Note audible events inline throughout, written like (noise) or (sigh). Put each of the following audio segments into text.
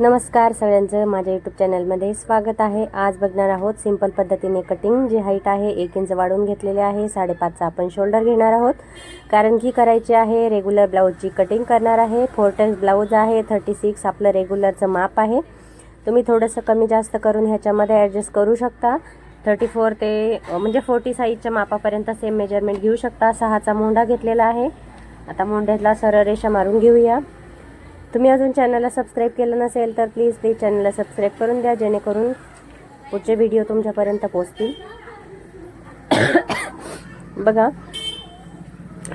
नमस्कार सगळ्यांचं. माझ्या यूट्यूब चॅनलमध्ये स्वागत आहे. आज बघणार आहोत सिंपल पद्धतीने कटिंग जी हाईट आहे एक इंच वाढवून घेतलेले आहे. साडेपाचचा आपण शोल्डर घेणार आहोत. कारण की करायची आहे रेग्युलर ब्लाऊजची कटिंग करणार आहे. फोर टेक्स ब्लाऊज आहे थर्टी सिक्स आपलं रेग्युलरचं माप आहे. तुम्ही थोडंसं कमी जास्त करून ह्याच्यामध्ये ॲडजस्ट करू शकता. थर्टी फोर ते म्हणजे फोर्टी साईजच्या मापापर्यंत सेम मेजरमेंट घेऊ शकता. सहाचा मोंढा घेतलेला आहे. आता मोंढ्याला सरळ रेषा मारून घेऊया. तुम्ही अजून चॅनलला सबस्क्राईब केलं नसेल तर प्लीज ते चॅनलला सबस्क्राईब करून द्या जेणेकरून पुढचे व्हिडिओ तुमच्यापर्यंत पोचतील (coughs) बघा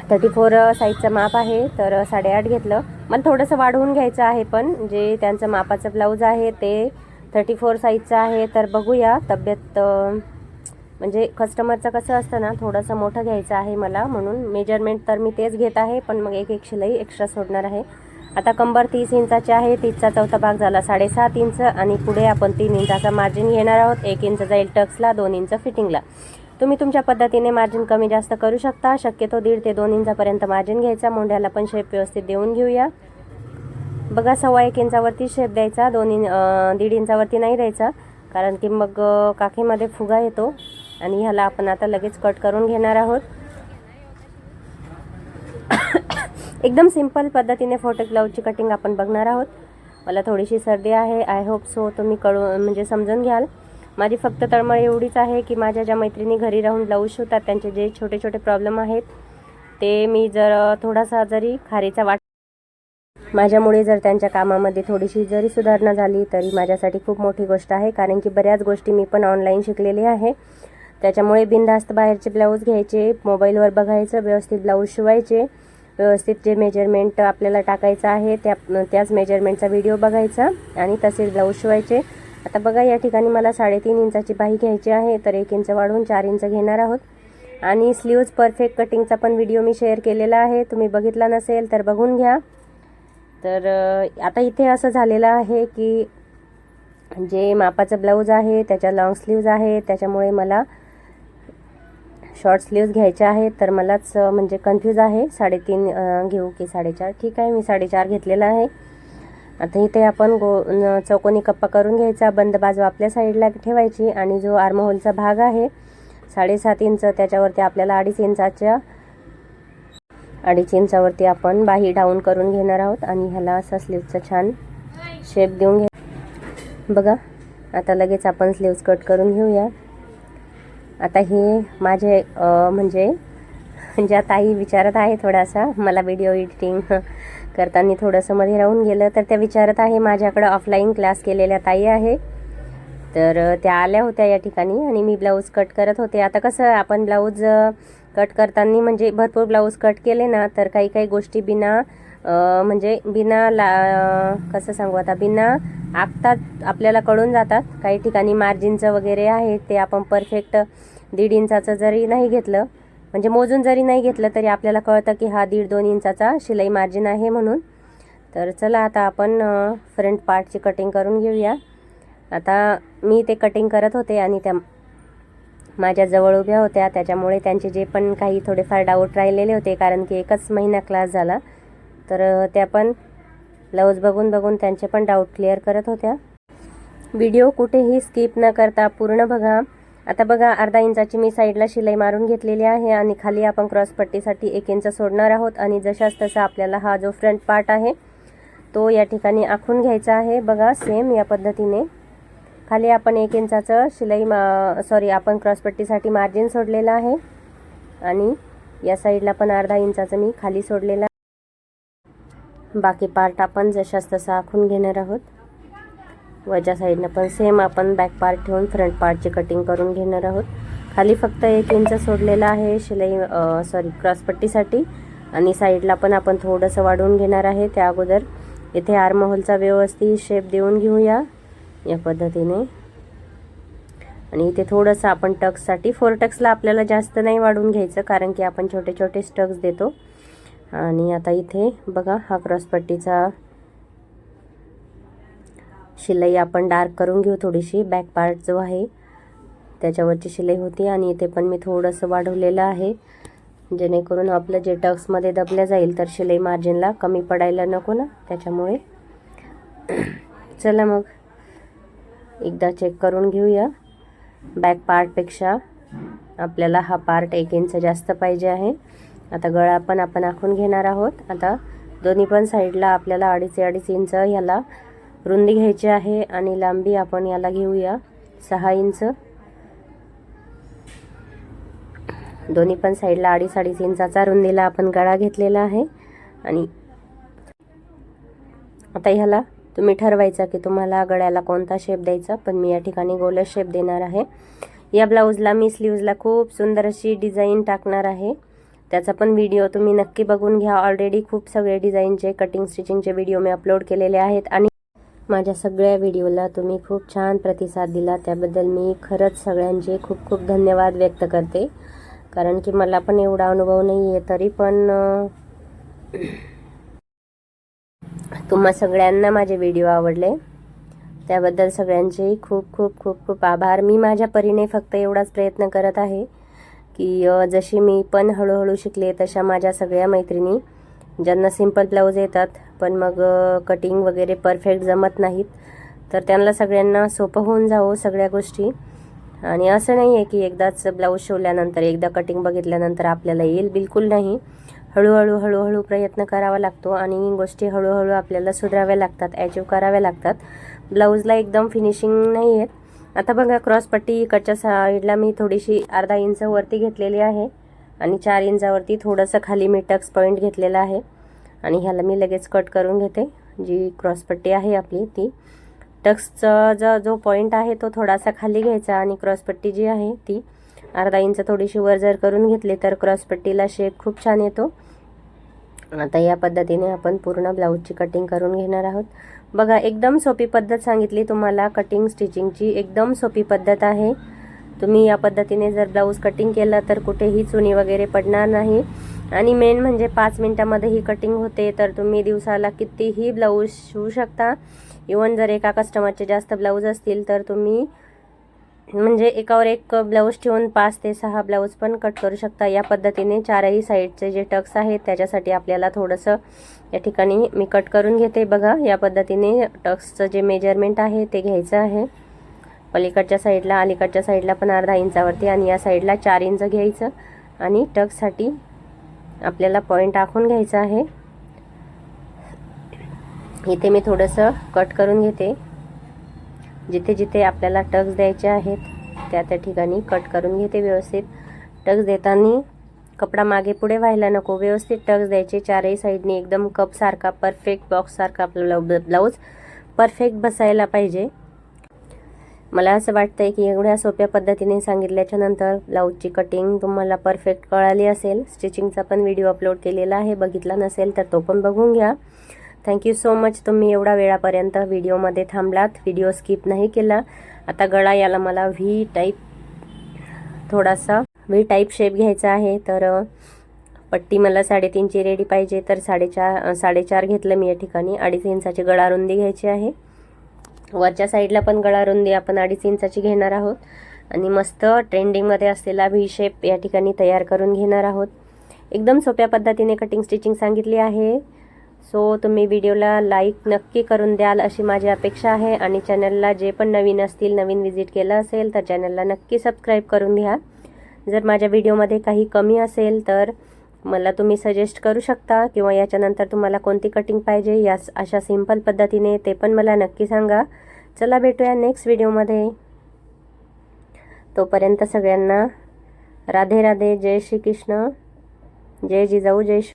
थर्टी फोर साईजचं माप आहे तर साडेआठ घेतलं. मला थोडंसं वाढवून घ्यायचं आहे पण जे त्यांचं मापाचं ब्लाऊज आहे ते थर्टी फोर साईजचं आहे. तर बघूया तब्येत म्हणजे कस्टमरचं कसं असतं ना थोडंसं मोठं घ्यायचं आहे मला. म्हणून मेजरमेंट तर मी तेच घेत आहे पण मग एक एक शिलाई एक्स्ट्रा सोडणार आहे. आता कंबर तीस इंचाची आहे तीसचा चौथा भाग झाला साडेसात इंच आणि पुढे आपण तीन इंचाचा मार्जिन घेणार आहोत. एक इंच जाईल टक्सला दोन इंच फिटिंगला तुम्ही तुमच्या पद्धतीने मार्जिन कमी जास्त करू शकता. शक्यतो दीड ते दोन इंचापर्यंत मार्जिन घ्यायचा. मोंढ्याला पण शेप व्यवस्थित देऊन घेऊया. बघा सव्वा एक इंचावरती शेप द्यायचा. दोन इन दीड इंचावरती नाही द्यायचा कारण की मग काखेमध्ये फुगा येतो. आणि ह्याला आपण आता लगेच कट करून घेणार आहोत. एकदम सिंपल पद्धतीने फोटो ब्लाऊजची कटिंग आपण बघणार आहोत. मला थोडीशी सर्दी आहे. आय होप सो तुम्ही कळू म्हणजे समजून घ्याल. माझी फक्त तळमळ एवढीच आहे की माझ्या ज्या मैत्रिणी घरी राहून ब्लाऊज शिवतात त्यांचे जे छोटे छोटे प्रॉब्लेम आहेत ते मी जर थोडासा जरी खारीचा वाट माझ्यामुळे जर त्यांच्या कामामध्ये थोडीशी जरी सुधारणा झाली तरी माझ्यासाठी खूप मोठी गोष्ट आहे. कारण की बऱ्याच गोष्टी मी पण ऑनलाईन शिकलेली आहे. त्याच्यामुळे बिनधास्त बाहेरचे ब्लाऊज घ्यायचे मोबाईलवर बघायचं व्यवस्थित ब्लाऊज शिवायचे. व्यवस्थित जे मेजरमेंट आपल्याला टाकायचं आहे त्या त्याच मेजरमेंटचा व्हिडिओ बघायचा आणि तसेच ब्लाऊज शिवायचे. आता बघा या ठिकाणी मला साडेतीन इंचाची बाही घ्यायची आहे तर एक इंच वाढवून चार इंच घेणार आहोत. आणि स्लीव्ज परफेक्ट कटिंगचा पण व्हिडिओ मी शेअर केलेला आहे. तुम्ही बघितला नसेल तर बघून घ्या. तर आता इथे असं झालेलं आहे की जे मापाचं ब्लाऊज आहे त्याच्या लाँग स्लीव्ज आहे त्याच्यामुळे मला शॉर्ट स्लीव्ज घ्यायचे आहेत तर मलाच म्हणजे कन्फ्यूज आहे. साडेतीन घेऊ की साडेचार? ठीक आहे मी साडेचार घेतलेला आहे. आता इथे आपण गो चौकोनी कप्पा करून घ्यायचा. बंद बाजू आपल्या साईडला ठेवायची आणि जो आर्महोलचा भाग आहे साडेसात इंच त्याच्यावरती आपल्याला अडीच इंचाच्या अडीच इंचावरती आपण बाही डाऊन करून घेणार आहोत आणि ह्याला असा स्लीवचा छान शेप देऊन घे. बघा आता लगेच आपण स्लीव्ज कट करून घेऊया. आता हे माझे म्हणजे, म्हणजे ज्या ताई विचारत आहे थोडासा मला व्हिडिओ एडिटिंग करताना थोडंसं मध्ये राहून गेलं तर त्या विचारत आहे माझ्याकडं ऑफलाईन क्लास केलेल्या ताई आहे. तर त्या आल्या होत्या या ठिकाणी आणि मी ब्लाऊज कट करत होते. आता कसं आपण ब्लाऊज कट करताना म्हणजे भरपूर ब्लाऊज कट केले ना तर काही काही गोष्टी बिना म्हणजे बिना ला कसं सांगू आता बिना आखतात आपल्याला कळून जातात. काही ठिकाणी मार्जिनचं वगैरे आहे ते आपण परफेक्ट दीड इंचाचं जरी नाही घेतलं म्हणजे मोजून जरी नाही घेतलं तरी आपल्याला कळतं की हा दीड दोन इंचाचा शिलाई मार्जिन आहे म्हणून. तर चला आता आपण फ्रंट पार्टची कटिंग करून घेऊया. आता मी ते कटिंग करत होते आणि त्या माझ्या जवळ उभ्या होत्या त्याच्यामुळे त्यांचे जे पण काही थोडेफार डाऊट राहिलेले होते कारण की एकच महिना क्लास झाला. तर त्या पण ब्लाऊज बघून बघून त्यांचे पण डाऊट क्लिअर करत होत्या. व्हिडिओ कुठेही स्किप न करता पूर्ण बघा. आता बघा अर्धा इंचाची मी साईडला शिलाई मारून घेतलेली आहे आणि खाली आपण क्रॉस पट्टीसाठी एक इंच सोडणार आहोत आणि जशाच तसा आपल्याला हा जो फ्रंट पार्ट आहे तो या ठिकाणी आखून घ्यायचा आहे. बघा सेम या पद्धतीने. खाली आपण एक इंचाचं शिलाई मा सॉरी आपण क्रॉसपट्टीसाठी मार्जिन सोडलेलं आहे. आणि या साईडला पण अर्धा इंचाचं मी खाली सोडलेलं आहे. बाकी पार्ट आपण जशाच तसा आखून घेणार आहोत. वरच्या साईडनं पण सेम आपण बॅक पार्ट ठेवून फ्रंट पार्टची कटिंग करून घेणार आहोत. खाली फक्त एक इंच सोडलेला आहे शिलाई सॉरी क्रॉसपट्टीसाठी आणि साईडला पण आपण थोडंसं वाढवून घेणार आहे. त्या अगोदर इथे आर्महोलचा व्यवस्थित शेप देऊन घेऊया. या पद्धतीने. आणि इथे थोडंसं आपण टक्ससाठी फोर टक्सला आपल्याला जास्त नाही वाढवून घ्यायचं कारण की आपण छोटे छोटे स्टक्स देतो. आणि आता इथे बघा हा क्रॉसपट्टीचा शिलाई आपण डार्क करून घेऊ थोडीशी. बॅक पार्ट जो आहे त्याच्यावरची शिलाई होती आणि इथे पण मी थोडंसं वाढवलेलं आहे. जेणेकरून आपलं जे टक्समध्ये दबल्या जाईल तर शिलाई मार्जिनला कमी पडायला नको ना. त्याच्यामुळे (clears throat) चला मग एकदा चेक करून घेऊया. बॅक पार्टपेक्षा आपल्याला हा पार्ट एक इंच जास्त पाहिजे आहे. आता गळा पण आपण आखून घेणार आहोत. आता दोन्ही पण साईडला आपल्याला अडीच अडीच इंच ह्याला रुंदी घ्यायची आहे आणि लांबी आपण याला घेऊया सहा इंच. दोन्ही पण साईडला अडीच अडीच इंचाचा रुंदीला आपण गळा घेतलेला आहे. आणि आता ह्याला तुम्ही ठरवायचा की तुम्हाला गळ्याला कोणता शेप द्यायचा पण मी या ठिकाणी गोलच शेप देणार आहे. या ब्लाऊजला मी स्लीव्जला खूप सुंदर अशी डिझाईन टाकणार आहे. त्याचा पण व्हिडिओ तुम्ही नक्की बघून घ्या. ऑलरेडी खूप सगळे डिझाईनचे कटिंग स्टिचिंगचे व्हिडिओ मी अपलोड केलेले आहेत. आणि माझ्या सगळ्या व्हिडिओला तुम्ही खूप छान प्रतिसाद दिला. त्याबद्दल मी खरंच सगळ्यांचे खूप खूप धन्यवाद व्यक्त करते. कारण की मला पण एवढा अनुभव नाही आहे तरी पण तुम्हा सगळ्यांना माझे व्हिडिओ आवडले. त्याबद्दल सगळ्यांचे खूप खूप खूप खूप आभार. मी माझ्या परीने फक्त एवढाच प्रयत्न करत आहे. की जशी मी पण हळूहळू शिकले तशा माझ्या सगळ्या मैत्रिणी ज्यांना सिंपल ब्लाऊज येतात पण मग कटिंग वगैरे परफेक्ट जमत नाहीत तर त्यांना सगळ्यांना सोपं होऊन जावं सगळ्या गोष्टी. आणि असं नाही आहे की एकदाच ब्लाऊज शिवल्यानंतर एकदा कटिंग बघितल्यानंतर आपल्याला येईल बिलकुल नाही. हळूहळू हळूहळू प्रयत्न करावा लागतो आणि गोष्टी हळूहळू आपल्याला सुधाराव्या लागतात अचीव कराव्या लागतात. ब्लाऊजला एकदम फिनिशिंग नाही आहेत आता बघा क्रॉसपट्टी इकडच्या साईडला मी थोडीशी अर्धा इंच वरती घेतलेली आहे. आणि चार इंचावरती थोडंसं खाली मी टक्स पॉईंट घेतलेला आहे. आणि ह्याला मी लगेच कट करून घेते. जी क्रॉसपट्टी आहे आपली ती. टक्सचा जो जो पॉईंट आहे तो थोडासा खाली घ्यायचा आणि क्रॉसपट्टी जी आहे ती. अर्धा इंच थोडीशी वर जर करून घेतली तर क्रॉसपट्टीला शेप खूप छान येतो. आता या पद्धतीने आपण पूर्ण ब्लाऊजची कटिंग करून घेणार आहोत. बघा एकदम सोपी पद्धत सांगितली तुम्हाला. कटिंग स्टिचिंगची एकदम सोपी पद्धत आहे. तुम्ही या पद्धतीने जर ब्लाऊज कटिंग केलं तर कुठेही चुनी वगैरे पडणार नाही. आणि मेन म्हणजे पाच मिनटामध्ये ही कटिंग होते तर तुम्ही दिवसाला कितीही ब्लाऊज शिवू शकता. इवन जर एका कस्टमरचे जास्त ब्लाऊज असतील तर तुम्ही म्हणजे एकावर एक ब्लाऊज ठेवून पाच ते सहा ब्लाऊज पण कट करू शकता. या पद्धतीने चारही साईडचे जे टक्स आहेत त्याच्यासाठी आपल्याला थोडंसं या ठिकाणी मी कट करून घेते. बघा या पद्धतीने टक्सचं जे मेजरमेंट आहे ते घ्यायचं आहे. पलीकडच्या साईडला अलीकडच्या साईडला पण अर्धा इंचावरती आणि या साईडला चार इंच घ्यायचं आणि टक्ससाठी आपल्याला पॉईंट आखून घ्यायचा आहे. इथे मी थोडंसं कट करून घेते. जिथे जिथे आपल्याला टक्स द्यायचे आहेत त्या त्या ठिकाणी कट करून घेते व्यवस्थित. टक्स देताना कपडा मागे पुढे व्हायला नको. व्यवस्थित टक्स द्यायचे. चारही साईडने एकदम कपसारखा परफेक्ट बॉक्ससारखा आपला ब्लाऊज परफेक्ट बसायला पाहिजे. मला असं वाटतंय की एवढ्या सोप्या पद्धतीने सांगितल्याच्या नंतर ब्लाऊजची कटिंग तुम्हाला परफेक्ट कळाली असेल. स्टिचिंगचा पण व्हिडिओ अपलोड केलेला आहे. बघितला नसेल तर तो पण बघून घ्या. थँक्यू सो मच तुम्ही एवढा वेळापर्यंत व्हिडिओमध्ये थांबलात. व्हिडिओ स्किप नाही केला. आता गळा याला मला व्ही टाईप थोडासा व्ही टाईप शेप घ्यायचा आहे. तर पट्टी मला साडेतीनची रेडी पाहिजे. तर साडेचार साडेचार घेतलं मी या ठिकाणी. अडीच इंचाची गळा रुंदी घ्यायची आहे. वरच्या साईडला पण गळा रुंदी आपण अडीच इंचाची घेणार आहोत. आणि मस्त ट्रेंडिंगमध्ये असलेला व्ही शेप या ठिकाणी तयार करून घेणार आहोत. एकदम सोप्या पद्धतीने कटिंग स्टिचिंग सांगितली आहे. सो तुम्ही व्हिडिओला लाईक नक्की करून द्याल अशी माझी अपेक्षा आहे. आणि चॅनलला जे पण नवीन असतील नवीन व्हिजिट केलं असेल तर चॅनलला नक्की सबस्क्राईब करून घ्या. जर माझ्या व्हिडिओमध्ये काही कमी असेल तर मला तुम्ही सजेस्ट करू शकता किंवा याच्यानंतर तुम्हाला कोणती कटिंग पाहिजे या अशा सिंपल पद्धतीने ते पण मला नक्की सांगा. चला भेटूया नेक्स्ट व्हिडिओमध्ये तोपर्यंत सगळ्यांना राधे राधे जय श्री कृष्ण जय जिजाऊ जय श्री